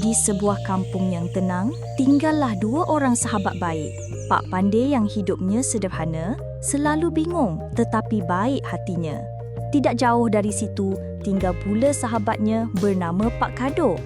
Di sebuah kampung yang tenang, tinggallah dua orang sahabat baik. Pak Pandey yang hidupnya sederhana, selalu bingung tetapi baik hatinya. Tidak jauh dari situ, tinggal pula sahabatnya bernama Pak Kadok.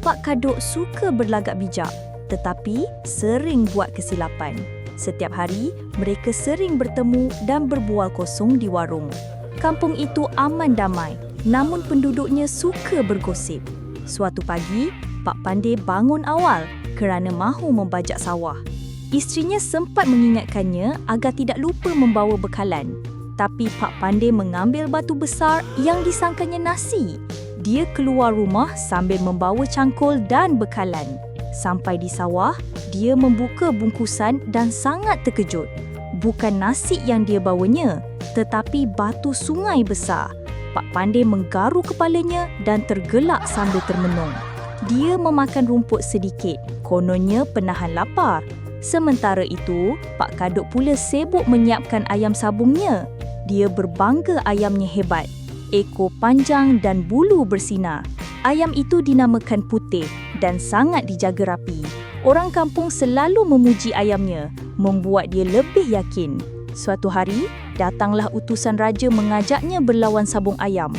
Pak Kadok suka berlagak bijak tetapi sering buat kesilapan. Setiap hari, mereka sering bertemu dan berbual kosong di warung. Kampung itu aman damai, namun penduduknya suka bergosip. Suatu pagi, Pak Pandey bangun awal kerana mahu membajak sawah. Isterinya sempat mengingatkannya agar tidak lupa membawa bekalan. Tapi Pak Pandey mengambil batu besar yang disangkanya nasi. Dia keluar rumah sambil membawa cangkul dan bekalan. Sampai di sawah, dia membuka bungkusan dan sangat terkejut. Bukan nasi yang dia bawanya, tetapi batu sungai besar. Pak Pandey menggaru kepalanya dan tergelak sambil termenung. Dia memakan rumput sedikit, kononnya penahan lapar. Sementara itu, Pak Kaduk pula sibuk menyiapkan ayam sabungnya. Dia berbangga ayamnya hebat. Ekor panjang dan bulu bersinar. Ayam itu dinamakan putih dan sangat dijaga rapi. Orang kampung selalu memuji ayamnya, membuat dia lebih yakin. Suatu hari, datanglah utusan raja mengajaknya berlawan sabung ayam.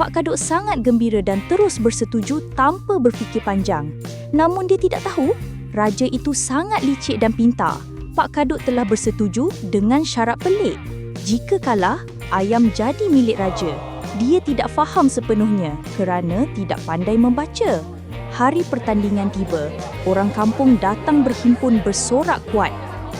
Pak Kaduk sangat gembira dan terus bersetuju tanpa berfikir panjang. Namun dia tidak tahu, raja itu sangat licik dan pintar. Pak Kaduk telah bersetuju dengan syarat pelik. Jika kalah, ayam jadi milik raja dia tidak faham sepenuhnya kerana tidak pandai membaca. Hari pertandingan tiba, orang kampung datang berhimpun bersorak kuat.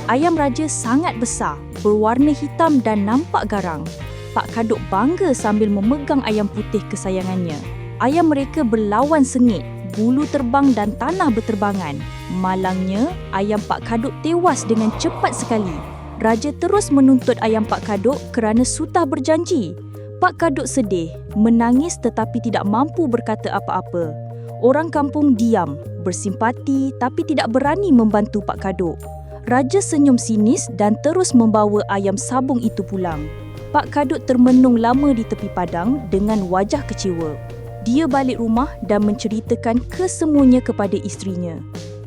Ayam raja sangat besar, berwarna hitam dan nampak garang. Pak Kaduk bangga sambil memegang ayam putih kesayangannya. Ayam mereka berlawan sengit, bulu terbang dan tanah berterbangan. Malangnya, ayam Pak Kaduk tewas dengan cepat sekali. Raja terus menuntut ayam Pak Kaduk kerana sutah berjanji. Pak Kaduk sedih, menangis tetapi tidak mampu berkata apa-apa. Orang kampung diam, bersimpati tapi tidak berani membantu Pak Kaduk. Raja senyum sinis dan terus membawa ayam sabung itu pulang. Pak Kaduk termenung lama di tepi padang dengan wajah kecewa. Dia balik rumah dan menceritakan kesemuanya kepada isterinya.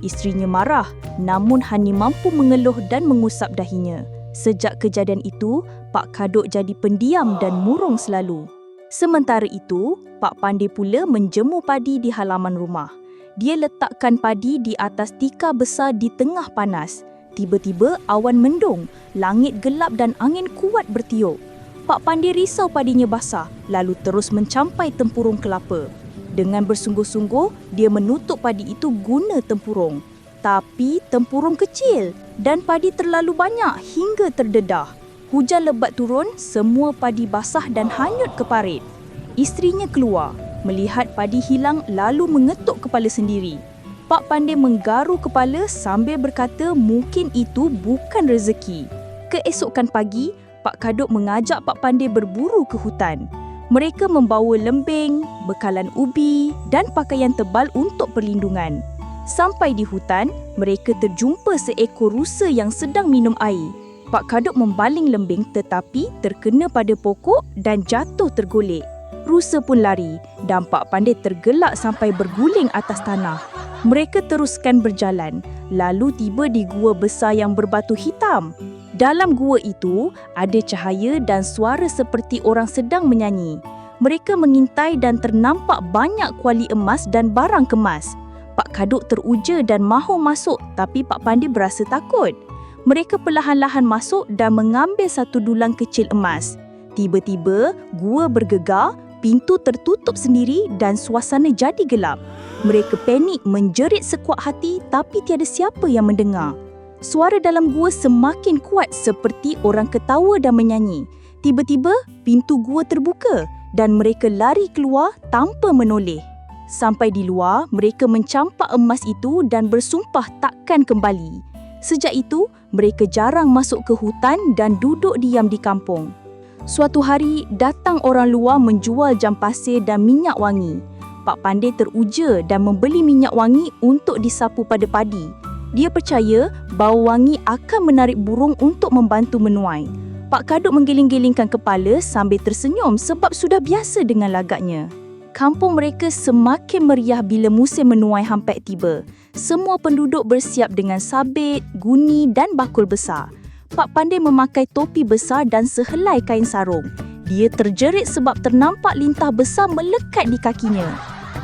Isterinya marah namun hanya mampu mengeluh dan mengusap dahinya. Sejak kejadian itu, Pak Kaduk jadi pendiam dan murung selalu. Sementara itu, Pak Pandey pula menjemur padi di halaman rumah. Dia letakkan padi di atas tika besar di tengah panas. Tiba-tiba awan mendung, langit gelap dan angin kuat bertiup. Pak Pandey risau padinya basah, lalu terus mencampai tempurung kelapa. Dengan bersungguh-sungguh, dia menutup padi itu guna tempurung. Tapi tempurung kecil dan padi terlalu banyak hingga terdedah. Hujan lebat turun, semua padi basah dan hanyut ke parit. Isterinya keluar, melihat padi hilang lalu mengetuk kepala sendiri. Pak Pandey menggaru kepala sambil berkata mungkin itu bukan rezeki. Keesokan pagi, Pak Kaduk mengajak Pak Pandey berburu ke hutan. Mereka membawa lembing, bekalan ubi dan pakaian tebal untuk perlindungan. Sampai di hutan, mereka terjumpa seekor rusa yang sedang minum air. Pak Kaduk membaling lembing tetapi terkena pada pokok dan jatuh tergolek. Rusa pun lari dan Pak Pandey tergelak sampai berguling atas tanah. Mereka teruskan berjalan, lalu tiba di gua besar yang berbatu hitam. Dalam gua itu, ada cahaya dan suara seperti orang sedang menyanyi. Mereka mengintai dan ternampak banyak kuali emas dan barang kemas. Pak Kaduk teruja dan mahu masuk tapi Pak Pandi berasa takut. Mereka perlahan-lahan masuk dan mengambil satu dulang kecil emas. Tiba-tiba, gua bergegar, pintu tertutup sendiri dan suasana jadi gelap. Mereka panik menjerit sekuat hati tapi tiada siapa yang mendengar. Suara dalam gua semakin kuat seperti orang ketawa dan menyanyi. Tiba-tiba, pintu gua terbuka dan mereka lari keluar tanpa menoleh. Sampai di luar, mereka mencampak emas itu dan bersumpah takkan kembali. Sejak itu, mereka jarang masuk ke hutan dan duduk diam di kampung. Suatu hari, datang orang luar menjual jam pasir dan minyak wangi. Pak Pandey teruja dan membeli minyak wangi untuk disapu pada padi. Dia percaya bau wangi akan menarik burung untuk membantu menuai. Pak Kaduk menggiling-gilingkan kepala sambil tersenyum sebab sudah biasa dengan lagaknya. Kampung mereka semakin meriah bila musim menuai hampir tiba. Semua penduduk bersiap dengan sabit, guni dan bakul besar. Pak Pandai memakai topi besar dan sehelai kain sarung. Dia terjerit sebab ternampak lintah besar melekat di kakinya.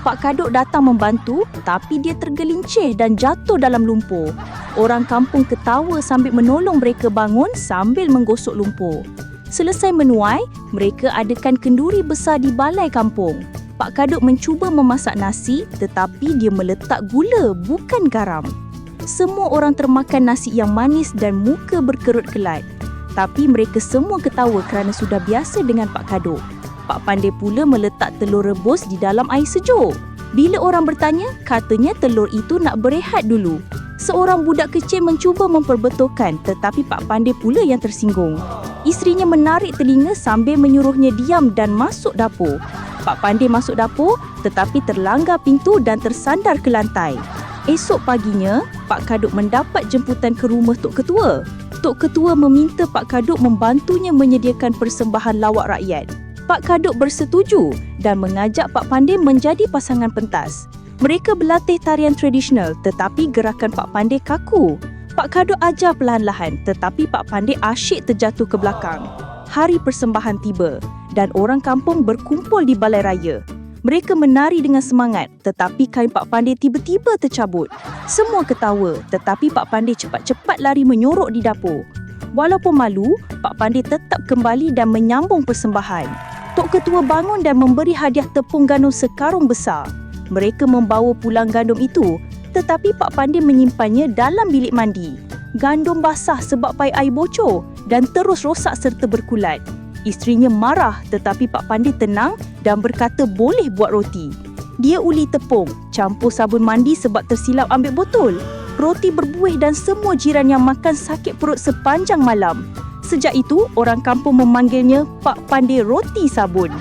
Pak Kaduk datang membantu tapi dia tergelincir dan jatuh dalam lumpur. Orang kampung ketawa sambil menolong mereka bangun sambil menggosok lumpur. Selesai menuai, mereka adakan kenduri besar di balai kampung. Pak Kaduk mencuba memasak nasi tetapi dia meletak gula bukan garam. Semua orang termakan nasi yang manis dan muka berkerut kelat. Tapi mereka semua ketawa kerana sudah biasa dengan Pak Kaduk. Pak Pandai pula meletak telur rebus di dalam air sejuk. Bila orang bertanya, katanya telur itu nak berehat dulu. Seorang budak kecil mencuba memperbetulkan tetapi Pak Pandai pula yang tersinggung. Isterinya menarik telinga sambil menyuruhnya diam dan masuk dapur. Pak Pandai masuk dapur tetapi terlanggar pintu dan tersandar ke lantai. Esok paginya, Pak Kaduk mendapat jemputan ke rumah Tok Ketua. Tok Ketua meminta Pak Kaduk membantunya menyediakan persembahan lawak rakyat. Pak Kaduk bersetuju dan mengajak Pak Pandey menjadi pasangan pentas. Mereka berlatih tarian tradisional tetapi gerakan Pak Pandey kaku. Pak Kaduk ajar perlahan-lahan tetapi Pak Pandey asyik terjatuh ke belakang. Hari persembahan tiba dan orang kampung berkumpul di balai raya. Mereka menari dengan semangat tetapi kain Pak Pandey tiba-tiba tercabut. Semua ketawa tetapi Pak Pandey cepat-cepat lari menyorok di dapur. Walaupun malu, Pak Pandey tetap kembali dan menyambung persembahan. Tok Ketua bangun dan memberi hadiah tepung gandum sekarung besar. Mereka membawa pulang gandum itu tetapi Pak Pandey menyimpannya dalam bilik mandi. Gandum basah sebab pai air bocor dan terus rosak serta berkulat. Isterinya marah tetapi Pak Pandey tenang dan berkata boleh buat roti. Dia uli tepung, campur sabun mandi sebab tersilap ambil botol. Roti berbuih dan semua jiran yang makan sakit perut sepanjang malam. Sejak itu, orang kampung memanggilnya Pak Pandai Roti Sabun.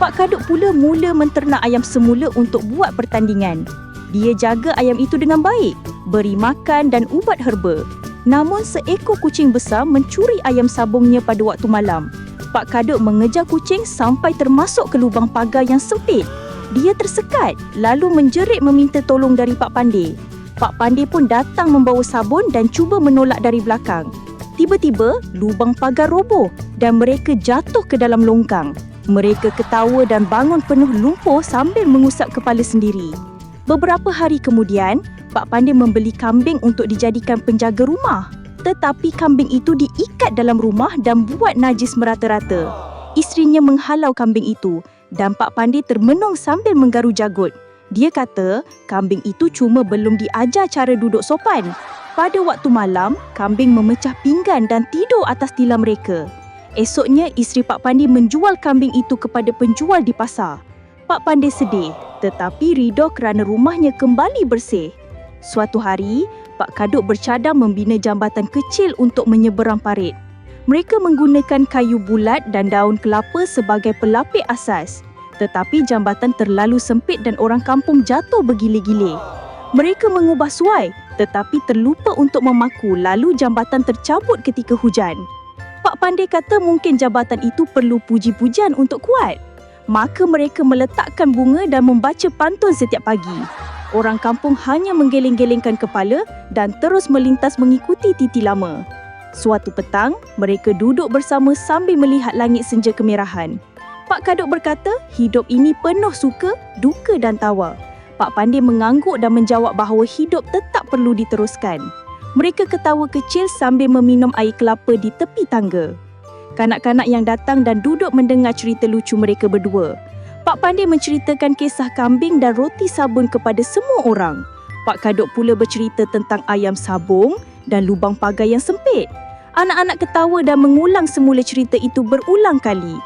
Pak Kaduk pula mula menternak ayam semula untuk buat pertandingan. Dia jaga ayam itu dengan baik, beri makan dan ubat herba. Namun seekor kucing besar mencuri ayam sabungnya pada waktu malam. Pak Kaduk mengejar kucing sampai termasuk ke lubang pagar yang sempit. Dia tersekat lalu menjerit meminta tolong dari Pak Pandai. Pak Pandai pun datang membawa sabun dan cuba menolak dari belakang. Tiba-tiba, lubang pagar roboh dan mereka jatuh ke dalam longkang. Mereka ketawa dan bangun penuh lumpur sambil mengusap kepala sendiri. Beberapa hari kemudian, Pak Pandai membeli kambing untuk dijadikan penjaga rumah. Tetapi kambing itu diikat dalam rumah dan buat najis merata-rata. Isterinya menghalau kambing itu dan Pak Pandai termenung sambil menggaru jagut. Dia kata kambing itu cuma belum diajar cara duduk sopan pada waktu malam, kambing memecah pinggan dan tidur atas tilam mereka. Esoknya, isteri Pak Pandi menjual kambing itu kepada penjual di pasar. Pak Pandi sedih, tetapi ridho kerana rumahnya kembali bersih. Suatu hari, Pak Kaduk bercadang membina jambatan kecil untuk menyeberang parit. Mereka menggunakan kayu bulat dan daun kelapa sebagai pelapik asas. Tetapi jambatan terlalu sempit dan orang kampung jatuh bergile-gile. Mereka mengubah suai tetapi terlupa untuk memaku lalu jambatan tercabut ketika hujan. Pak Pandai kata mungkin jambatan itu perlu puji-pujian untuk kuat. Maka mereka meletakkan bunga dan membaca pantun setiap pagi. Orang kampung hanya menggeleng-gelengkan kepala dan terus melintas mengikuti titi lama. Suatu petang, mereka duduk bersama sambil melihat langit senja kemerahan. Pak Kaduk berkata, hidup ini penuh suka, duka dan tawa. Pak Pandey mengangguk dan menjawab bahawa hidup tetap perlu diteruskan. Mereka ketawa kecil sambil meminum air kelapa di tepi tangga. Kanak-kanak yang datang dan duduk mendengar cerita lucu mereka berdua. Pak Pandey menceritakan kisah kambing dan roti sabun kepada semua orang. Pak Kaduk pula bercerita tentang ayam sabung dan lubang pagar yang sempit. Anak-anak ketawa dan mengulang semula cerita itu berulang kali.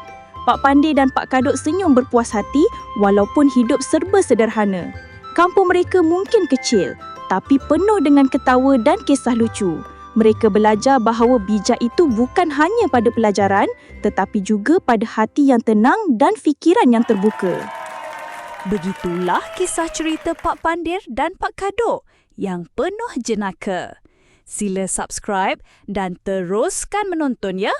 Pak Pandey dan Pak Kaduk senyum berpuas hati walaupun hidup serba sederhana. Kampung mereka mungkin kecil, tapi penuh dengan ketawa dan kisah lucu. Mereka belajar bahawa bijak itu bukan hanya pada pelajaran, tetapi juga pada hati yang tenang dan fikiran yang terbuka. Begitulah kisah cerita Pak Pandir dan Pak Kadok yang penuh jenaka. Sila subscribe dan teruskan menonton ya.